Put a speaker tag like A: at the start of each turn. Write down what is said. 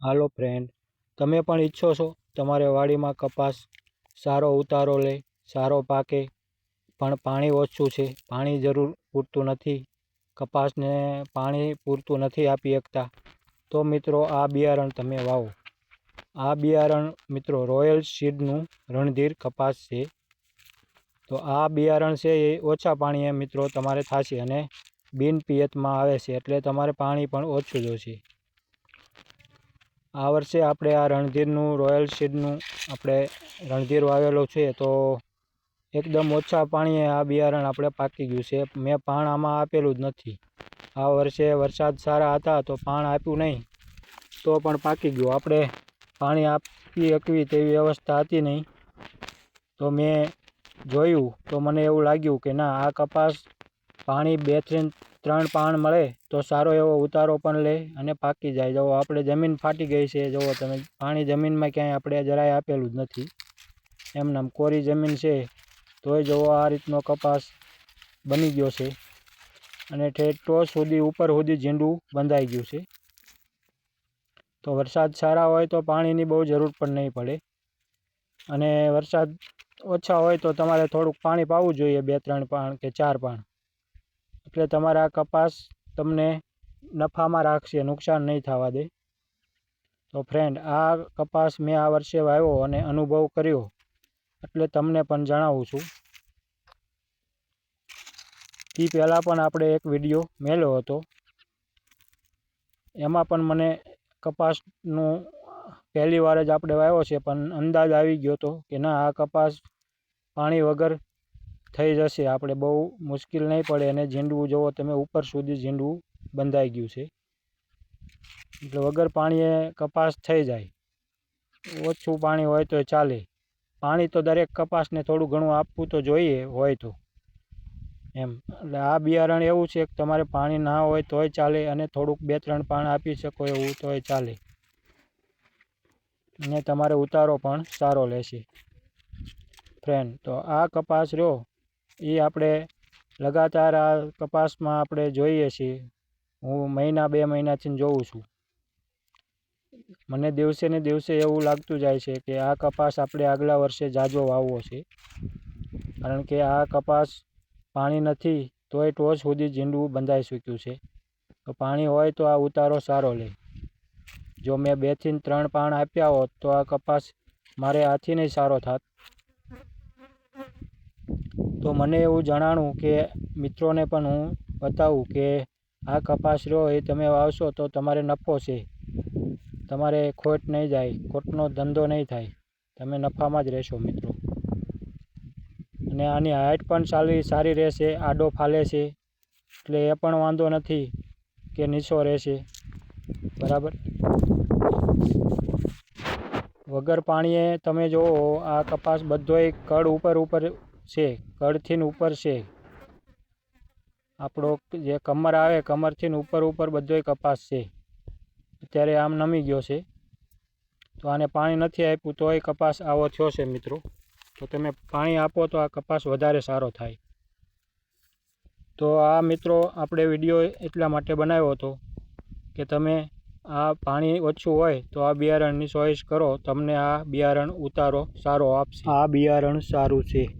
A: હાલો friend, તમે પણ ઈચ્છો છો તમારે વાડીમાં કપાસ સારો ઉતારો લે, સારો પાકે, પણ પાણી ઓછું છે, પાણી જરૂર પૂરતું નથી, કપાસને પાણી પૂરતું નથી આપી શકતા. તો મિત્રો, આ બિયારણ તમે વાવો. આ બિયારણ મિત્રો રોયલ સીડનું રણધીર કપાસ છે. તો આ બિયારણ છે એ ઓછા પાણીએ મિત્રો તમારે થશે અને બિન પિયતમાં આવે છે, એટલે તમારે પાણી પણ ઓછું જોશે. આ વર્ષે આપણે આ રણધીરનું, રોયલ સીડનું આપણે રણધીર વાવેલો છે તો એકદમ ઓછા પાણીએ આ બિયારણ આપણે પાકી ગયું છે. મેં પાણ આમાં આપેલું જ નથી. આ વર્ષે વરસાદ સારા હતા તો પાણ આપ્યું નહીં. તો પણ પાકી ગયું. આપણે પાણી આપી શકવી તેવી વ્યવસ્થા હતી નહીં. તો મેં જોયું તો મને એવું લાગ્યું કે ના, આ કપાસ પાણી બેથી ત્રણ પાણ મળે તો સારો એવો ઉતારો પણ લે અને પાકી જાય. જો આપણે જમીન ફાટી ગઈ છે, જુઓ તમે, પાણી જમીનમાં ક્યાંય આપણે જરાય આપેલું જ નથી. એમનેમ કોરી જમીન છે, તોય જુઓ આ રીતનો કપાસ બની ગયો છે અને ટોચ સુધી ઉપર સુધી ઝીંડું બંધાઈ ગયું છે. તો વરસાદ સારા હોય તો પાણીની બહુ જરૂર પણ નહીં પડે અને વરસાદ ઓછા હોય તો તમારે થોડુંક પાણી પાવું જોઈએ, બે ત્રણ પાણ કે ચાર પાણ. એટલે તમારા કપાસ તમને નફામાં રાખશે, નુકસાન નહીં થવા દે. તો ફ્રેન્ડ આ કપાસ મેં આ વર્ષે વાવ્યો અને અનુભવ કર્યો. એટલે તમને પણ જણાવું છું. તે પહેલાં પણ આપણે એક વીડિયો મેળ્યો હતો. એમાં પણ મને કપાસનું પહેલી વાર જ આપણે વાવ્યો છે, પણ અંદાજ આવી ગયો હતો કે ના, આ કપાસ પાણી વગર થઈ જશે. આપણે બહુ મુશ્કેલ નહીં પડે અને ઝીંડવું જુઓ તમે ઉપર સુધી ઝીંડવું બંધાઈ ગયું છે. એટલે વગર પાણીએ કપાસ થઈ જાય. ઓછું પાણી હોય તો ચાલે. પાણી તો દરેક કપાસને થોડું ઘણું આપવું તો જોઈએ હોય તો. એમ. એટલે આ બિયારણ એવું છે કે તમારે પાણી ના હોય તોય ચાલે અને થોડુંક બે ત્રણ પાણ આપી શકો એવું તોય ચાલે. અને તમારે ઉતારો પણ સારો લેશે. ફ્રેન્ડ તો આ કપાસ રહ્યો. એ આપણે લગાતાર આ કપાસમાં આપણે જોઈએ છીએ. હું મહિના બે મહિનાથી જોઉં છું. મને દિવસે ને દિવસે એવું લાગતું જાય છે કે આ કપાસ આપણે આગલા વર્ષે જાજો વાવવો છે. કારણ કે આ કપાસ પાણી નથી, તોય ટોચ સુધી ઝીંડવું બંધાઈ ચૂક્યું છે. તો પાણી હોય તો આ ઉતારો સારો લે. જો મેં બેથી ત્રણ પાણ આપ્યા હોત તો આ કપાસ મારે આથી નહીં સારો થાત. તો મને એવું જણાણું કે મિત્રોને પણ હું બતાવું કે આ કપાસ રહ્યો એ તમે વાવશો તો તમારે નફો છે. તમારે ખોટ નહીં જાય, ખોટનો ધંધો નહીં થાય. તમે નફામાં જ રહેશો મિત્રો. અને આની હાઇટ પણ સારી સારી રહેશે, આડો ફાલે છે. એટલે એ પણ વાંધો નથી કે નીચો રહેશે. બરાબર? વગર પાણીએ તમે જુઓ, આ કપાસ બધોય કડ ઉપર ઉપર છે કડથીન ઉપર છે. આપણો જે કમર આવે, કમરથીન ઉપર ઉપર બધોય કપાસ છે. અત્યારે આમ નમી ગયો છે. તો આને પાણી નથી આપ્યું, તોય કપાસ આવો થયો છે મિત્રો. તો તમે પાણી આપો તો આ કપાસ વધારે સારો થાય. તો આ મિત્રો આપણે વીડિયો એટલા માટે બનાવ્યો હતો કે તમે આ પાણી ઓછું હોય તો આ બિયારણની ચોઈસ કરો, તમને આ બિયારણ ઉતારો, સારો આપશે. આ બિયારણ સારું છે.